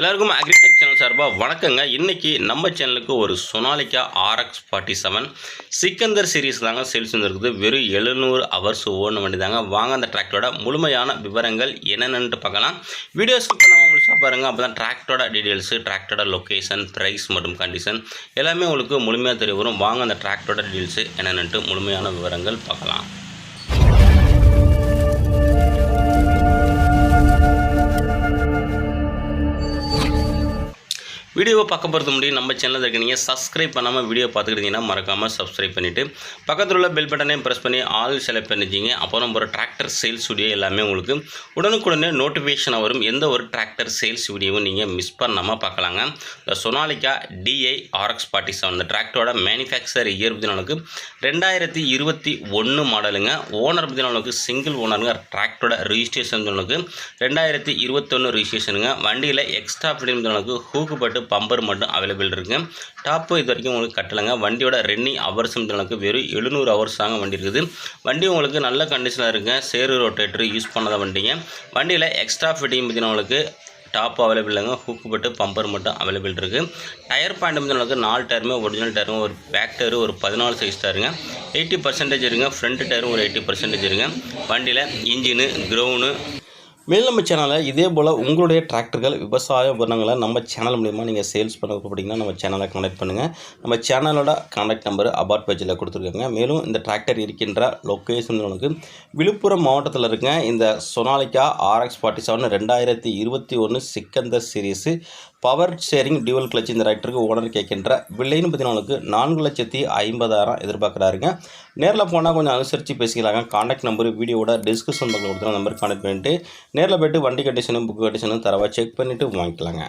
எல்லாருக்கும் agritech channel சார்பாக வணக்கங்க. இன்றைக்கி நம்ம சேனலுக்கு ஒரு Sonalika RX forty seven Sikander series தாங்க சேல்ஸ் வந்துருக்குது வெறும் எழுநூறு ஹவர்ஸ் ஓடின வண்டி தாங்க வாங்க அந்த டிராக்டரோட முழுமையான விவரங்கள் என்னென்னு பார்க்கலாம். வீடியோ ஸ்கிப் பண்ணாமல் முழுசாக பாருங்கள் அப்போ தான் டிராக்டரோட டீட்டெயில்ஸு டிராக்டரோட லொக்கேஷன் ப்ரைஸ் மற்றும் கண்டிஷன் எல்லாமே உங்களுக்கு முழுமையாக தெரிய வரும். வாங்க அந்த டிராக்டரோட டீட்டெயில்ஸு என்னென்னுட்டு முழுமையான விவரங்கள் பார்க்கலாம். வீடியோவை பார்க்க போகிறது முடியும் நம்ம சேனலில் இருக்க நீங்கள் சப்ஸ்கிரைப் பண்ணாமல் வீடியோ பார்த்துக்கிட்டீங்கன்னா மறக்காமல் சப்ஸ்கிரைப் பண்ணிவிட்டு பக்கத்தில் உள்ள பெல் பட்டனையும் ப்ரெஸ் பண்ணி ஆல் செலக்ட் பண்ணிச்சிங்க அப்புறம் ஒரு டிராக்டர் சேல்ஸ் வீடியோ எல்லாமே உங்களுக்கு உடனுக்குடனே நோட்டிஃபிகேஷன் வரும். எந்த ஒரு டிராக்டர் சேல்ஸ் வீடியோவும் நீங்கள் மிஸ் பண்ணாமல் பார்க்கலாங்க. இந்த Sonalika DI RX forty seven இந்த டிராக்டரோட மேனுஃபேக்சர் இயர் பதினாலுக்கு ரெண்டாயிரத்தி இருபத்தி ஒன்று மாடலுங்க ஓனர் பதினாலுக்கு சிங்கிள் ஓனருங்க டிராக்டரோட ரிஜிஸ்ட்ரேஷன் பதினாலுக்கு ரெண்டாயிரத்தி இருபத்தொன்று ரிஜிஸ்ட்ரேஷனுங்க வண்டியில் எக்ஸ்ட்ரா ஃபிலிம் பதினாலுக்கு ஹூக்குப்பட்டு பம்பர் மட்டும் அவைலபிள் இருக்குது டாப்பு இது வரைக்கும் உங்களுக்கு கட்டலைங்க. வண்டியோட ரன்னிங் ஹவர்ஸ் எனக்கு வெறும் எழுநூறு ஹவர்ஸ் தாங்க வண்டி இருக்குது. வண்டி உங்களுக்கு நல்ல கண்டிஷனாக இருக்குங்க. சேரு ரொட்டேட்டர் யூஸ் பண்ணாத வண்டிங்க. வண்டியில் எக்ஸ்ட்ரா ஃபிட்டிங் பார்த்தீங்கன்னா உங்களுக்கு டாப் அவைலபிள் இல்லைங்க. ஹூக்கு பட்டு பம்பர் மட்டும் அவைலபிள் இருக்குது டயர் பாயிண்ட் வந்து உங்களுக்கு நாலு டயருமே ஒரிஜினல் டயரும் ஒரு பேக் டயரு ஒரு பதினாலு சைஸ் டயருங்க எயிட்டி பர்சன்டேஜ் இருங்க. ஃப்ரண்ட் டயரும் ஒரு எயிட்டி பர்சன்டேஜ் இருங்க. வண்டியில் இன்ஜினு க்ரௌனு மேல் நம்ம சேனலில் இதே போல் உங்களுடைய டிராக்டர்கள் விவசாய உபகரணங்களை நம்ம சேனல் மூலிமா நீங்கள் சேல்ஸ் பண்ண விருப்பப்பட்டீங்கன்னா நம்ம சேனலை கான்டாக்ட் பண்ணுங்கள் நம்ம சேனலோட கான்டாக்ட் நம்பர் அபார்ட் பேஜில் கொடுத்துருக்காங்க. மேலும் இந்த டிராக்டர் இருக்கின்ற லொக்கேஷன் உங்களுக்கு விழுப்புரம் மாவட்டத்தில் இருக்க இந்த சொனாலிக்கா ஆர்எக்ஸ் ஃபார்ட்டி செவன் ரெண்டாயிரத்தி இருபத்தி ஒன்று Sikander series power sharing dual clutch இந்த டிராக்டருக்கு ஓனர் கேட்கின்ற விலைன்னு பார்த்தீங்கன்னா நான்கு லட்சத்தி ஐம்பதாயிரம் எதிர்பார்க்குறாருங்க. நேரில் போனால் கொஞ்சம் அனுசரித்து பேசிக்கலாங்க. கான்டாக்ட் நம்பர் வீடியோட டிஸ்கிரிப்ஷன் பக்கத்தில் கொடுத்துருவோம் நம்பர் கான்டாக்ட் பண்ணிட்டு நேரில் போய்ட்டு வண்டி கண்டிஷனும் புக் கண்டிஷனும் தரவா செக் பண்ணிவிட்டு வாங்கிக்கலாங்க.